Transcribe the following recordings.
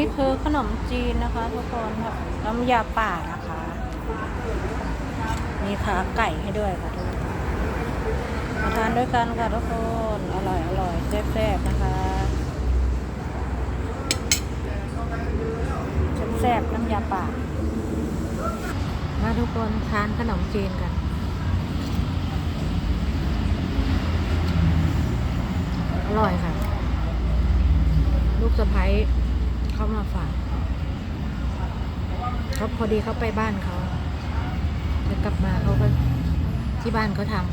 นี่คือขนมจีนนะคะ ทุกคนค่ะน้ำยาป่านะคะ มีขาไก่ให้ด้วยค่ะทุกคนมาทานด้วยกันค่ะทุกคนอร่อยอร่อยแซ่บๆนะคะแซ่บๆน้ำยาป่ามาทุกคนทานขนมจีนกันอร่อยค่ะ ลูกสะพ้ย เข้ามาฝากเขาพอดีเขาไปบ้านเขาจะกลับมาเขาก็ที่บ้านเขาทำ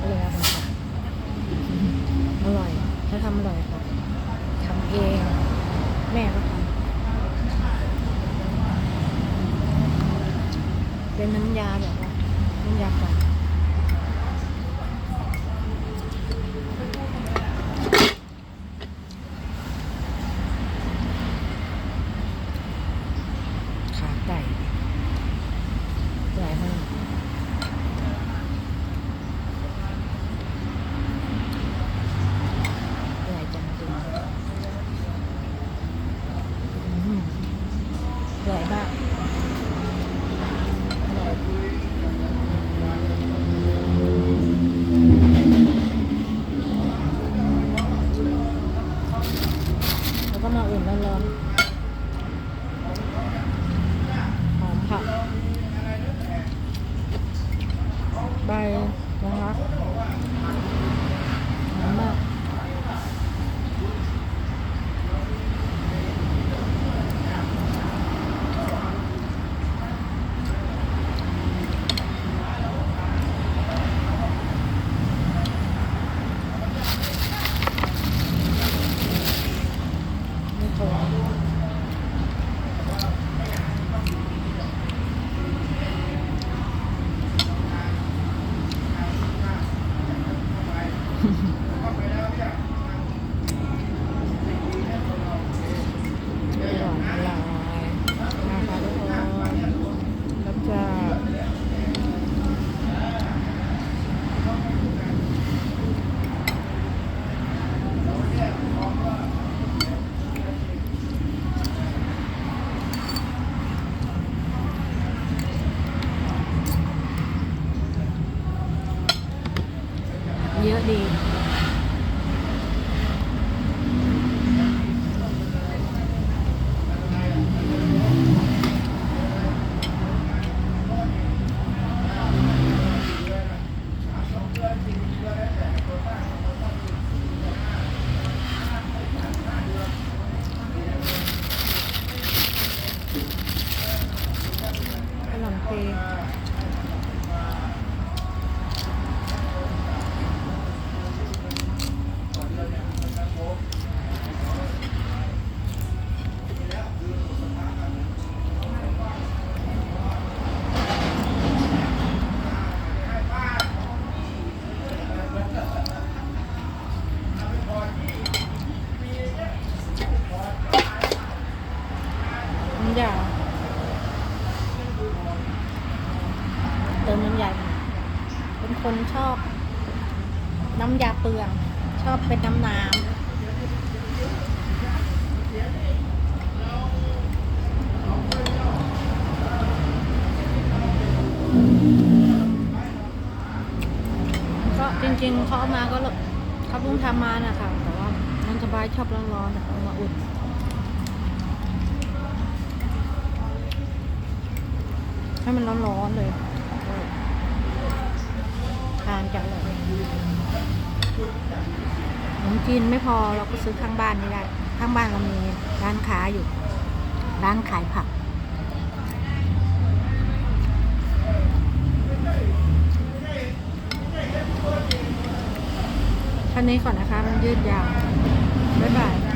ก็เลยเอามาฝากอร่อยเขาทำอร่อยค่ะทำเอง แม่ก็ทำเป็นน้ำยาแบบว่าน้ำยาป่าขาไก่ใหญ่มากใหญ่จังจริงอืม ใหญ่มากอร่อยแล้วก็มาอุ่นร้อนๆ หอมผักใบนะคะหอมมากไม่โผอร่อยอร่อยนะคะทุกคนแล้วจะ เน้ำยาเติมน้ำยาเป็นคนชอบ น้ำยาเปลือง ชอบเป็นน้ำน้ำก็จริงๆเขาเอามาก็เขาเพิ่งทำมานะคะแต่ว่าน้องสบายชอบร้อนๆอะเอามาอุ่น ให้มันร้อนๆเลยทานจะอร่อยขนมจีนไม่พอเราก็ซื้อข้างบ้านนี่ได้ ข้างบ้านเรามีร้านค้าอยู่ ร้านขายผักแค่นี้ก่อนนะคะ มันยืดยาว บ๊ายบาย